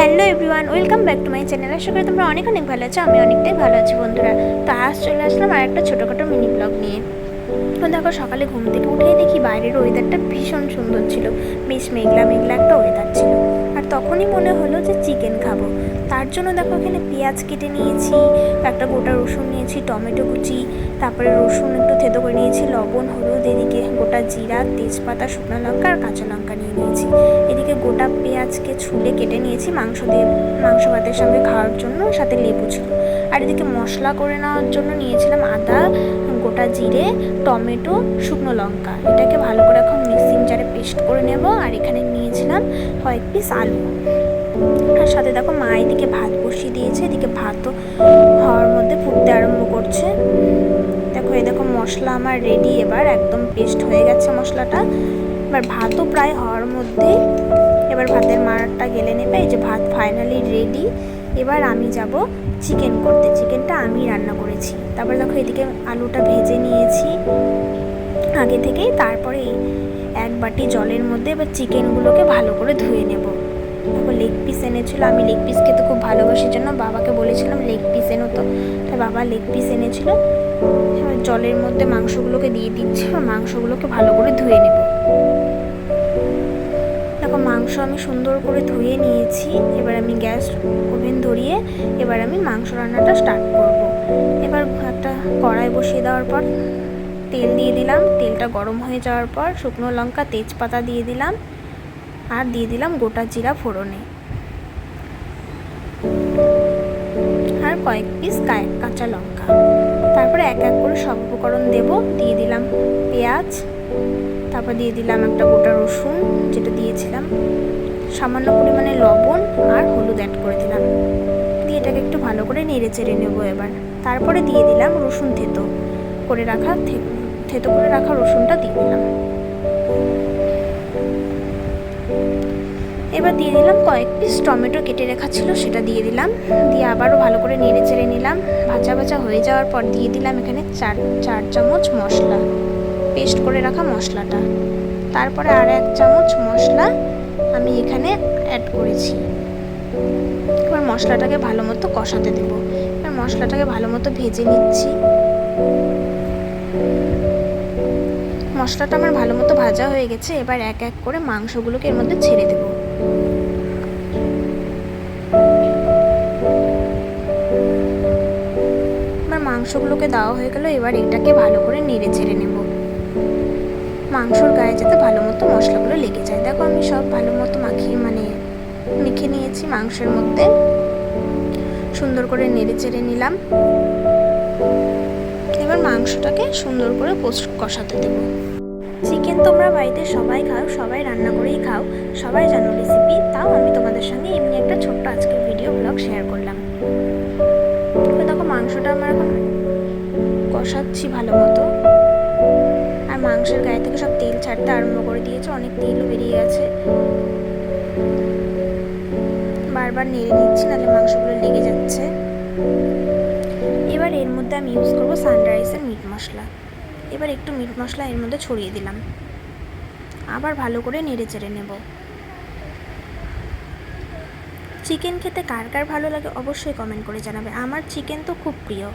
Hello everyone, welcome back to my channel. আশা করি তোমরা অনেক অনেক ভালো আছো, আমি অনেকটাই ভালো আছি বন্ধুরা। তো আজ চলে আসলাম আর একটা ছোটোখাটো মিনি ব্লগ নিয়ে। তো দেখো, সকালে ঘুম থেকে উঠেই দেখি বাইরের ওয়েদারটা ভীষণ সুন্দর ছিল। বেশ মেঘলা মেঘলা একটা ওয়েদার ছিল। আর তখনই মনে হলো যে চিকেন খাব। তার জন্য দেখো, এখানে পেঁয়াজ কেটে নিয়েছি, একটা গোটা রসুন নিয়েছি, টমেটো কুচি, তারপরে রসুন একটু থেতো করে নিয়েছি, লবণ, হলুদ, এদিকে গোটা জিরা, তেজপাতা, শুকনো লঙ্কা আর কাঁচা লঙ্কা নিয়ে নিয়েছি। পেঁয়াজকে ছুলে কেটে নিয়েছি, মাংস দিয়ে, মাংস ভাতের সঙ্গে খাওয়ার জন্য, সাথে লেবু ছিল। আর এদিকে মশলা করে নেওয়ার জন্য নিয়েছিলাম আদা, গোটা জিরে, টমেটো, শুকনো লঙ্কা। এটাকে ভালো করে এখন মিক্সিং জারে পেস্ট করে নেব, আর এখানে নিয়েছিলাম কয়েক পিস আলু। আর সাথে দেখো মা এদিকে ভাত বসিয়ে দিয়েছে, এদিকে ভাতও হওয়ার মধ্যে ফুটতে আরম্ভ করছে। দেখো, এই দেখো মশলা আমার রেডি এবার একদম পেস্ট হয়ে গেছে মশলাটা। এবার ভাতও প্রায় হওয়ার মধ্যেই এবার ভাতের মারটা গেলে নেবে। এই যে ভাত ফাইনালি রেডি এবার আমি যাব চিকেন করতে। চিকেনটা আমি রান্না করেছি। তারপরে দেখো এদিকে আলুটা ভেজে নিয়েছি। আগে থেকেই তারপরে এক বাটি জলের মধ্যে এবার চিকেনগুলোকে ভালো করে ধুয়ে নেব। দেখো লেগ পিস এনেছিল। আমি লেগ পিস খেতে খুব ভালোবাসি জন্য বাবাকে বলেছিলাম লেগ পিস এনো তো। তাই বাবা লেগ পিস এনেছিল। জলের মধ্যে মাংসগুলোকে দিয়ে দিচ্ছি। মাংসগুলোকে ভালো করে ধুয়ে নেব। মাংস আমি সুন্দর করে ধুয়ে নিয়েছি। এবার আমি গ্যাস ওভেন ধরিয়ে এবার আমি মাংস রান্নাটা স্টার্ট করব। এবার একটা কড়াই বসিয়ে দেওয়ার পর তেল দিয়ে দিলাম। তেলটা গরম হয়ে যাওয়ার পর শুকনো লঙ্কা, তেজপাতা দিয়ে দিলাম। আর দিয়ে দিলাম গোটা জিরা ফোড়নে। আর কয়েক পিস কাঁচা লঙ্কা। তারপরে এক এক করে সব উপকরণ দেব। দিয়ে দিলাম পেঁয়াজ তারপর দিয়ে দিলাম একটা গোটা রসুন, যেটা দিয়েছিলাম। সামান্য পরিমাণে লবণ আর হলুদ অ্যাড করে দিলাম। দিয়ে এটাকে একটু ভালো করে নেড়ে চেড়ে নেব এবার। তারপরে দিয়ে দিলাম রসুন থেতো। করে রাখা থেতো করে রাখা রসুনটা দিয়ে দিলাম। এবার দিয়ে দিলাম কয়েক পিস টমেটো কেটে রাখা ছিল, সেটা দিয়ে দিলাম। দিয়ে আবারও ভালো করে নেড়ে চেড়ে নিলাম। ভাজা ভাজা হয়ে যাওয়ার পর দিয়ে দিলাম এখানে চার চার চামচ মশলা। পেস্ট করে রাখা মশলাটা। তারপরে আর এক চামচ মশলা আমি এখানে অ্যাড করেছি। এবার মশলাটাকে ভালো মতো কষাতে দেবো। এবার মশলাটাকে ভালো মতো ভেজে নিচ্ছি। মশলাটা আমার ভালো মতো ভাজা হয়ে গেছে, এবার এক এক করে মাংসগুলোকে এর মধ্যে ছেড়ে দেবো। মাংসগুলোকে দেওয়া হয়ে গেল, এবার এটাকে ভালো করে নেড়ে মাংসর গায়ে যাতে ভালো মতো মশলাগুলো লেগে যায়। দেখো আমি সব ভালো মতো মাখিয়ে মানে মেখে নিয়েছি মাংসের মধ্যে। সুন্দর করে নেড়ে চেড়ে নিলাম। এবার মাংসটাকে সুন্দর করে কষাতে দেবো। চিকেন তোমরা বাড়িতে সবাই খাও, সবাই রান্না করেই খাও, সবাই জানো রেসিপি তাও আমি তোমাদের সঙ্গে এমনি একটা ছোট্ট আজকের ভিডিও ব্লগ শেয়ার করলাম। দেখো মাংসটা আমার এখন কষাচ্ছি ভালো মতো। মাংসের গায়ে থেকে সব তেল ছাড়তে আরম্ভ করে দিয়েছে, অনেক তেলও বেরিয়ে গেছে। বারবার নেড়ে নিচ্ছি, নাহলে মাংসগুলো লেগে যাচ্ছে। এবার এর মধ্যে আমি ইউজ করব সানরাইসের মিট মশলা। এবার একটু মিট মশলা এর মধ্যে ছড়িয়ে দিলাম। আবার ভালো করে নেড়ে চেড়ে নেব। চিকেন খেতে কার কার ভালো লাগে অবশ্যই কমেন্ট করে জানাবে। আমার চিকেন তো খুব প্রিয়।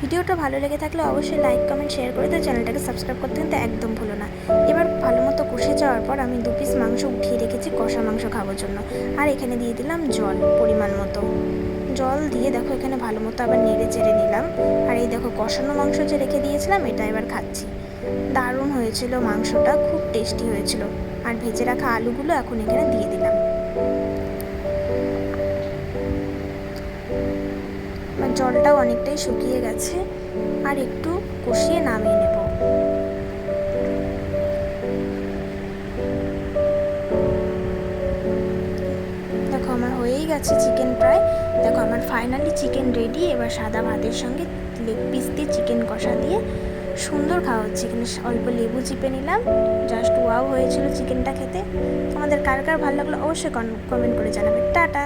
ভিডিওটা ভালো লেগে থাকলে অবশ্যই লাইক কমেন্ট শেয়ার করে দেয় চ্যানেলটাকে সাবস্ক্রাইব করতে কিন্তু একদম ভুলো না। এবার ভালো মতো কষে যাওয়ার পর আমি দু পিস মাংস উঠিয়ে রেখেছি কষা মাংস খাওয়ার জন্য। আর এখানে দিয়ে দিলাম জল পরিমাণ মতো। জল দিয়ে দেখো এখানে ভালো মতো আবার নেড়ে চেড়ে নিলাম। আর এই দেখো কষানো মাংস যে রেখে দিয়েছিলাম, এটা এবার খাচ্ছি। দারুণ হয়েছিল মাংসটা, খুব টেস্টি হয়েছিল। আর ভেজে রাখা আলুগুলো এখন এখানে দিয়ে দিলাম। জলটাও অনেকটাই শুকিয়ে গেছে, আর একটু কষিয়ে নামিয়ে নেব। দেখো, আমার হয়েই গেছে চিকেন প্রায়। দেখো, আমার ফাইনালি চিকেন রেডি এবার সাদা ভাতের সঙ্গে লেগ পিস দিয়ে চিকেন কষা দিয়ে সুন্দর খাওয়া হচ্ছে। এখানে অল্প লেবু চিপে নিলাম জাস্ট ওয়াও হয়েছিল চিকেনটা খেতে। আমাদের কার কার ভালো লাগল অবশ্যই কমেন্ট করে জানাবে। টাটা!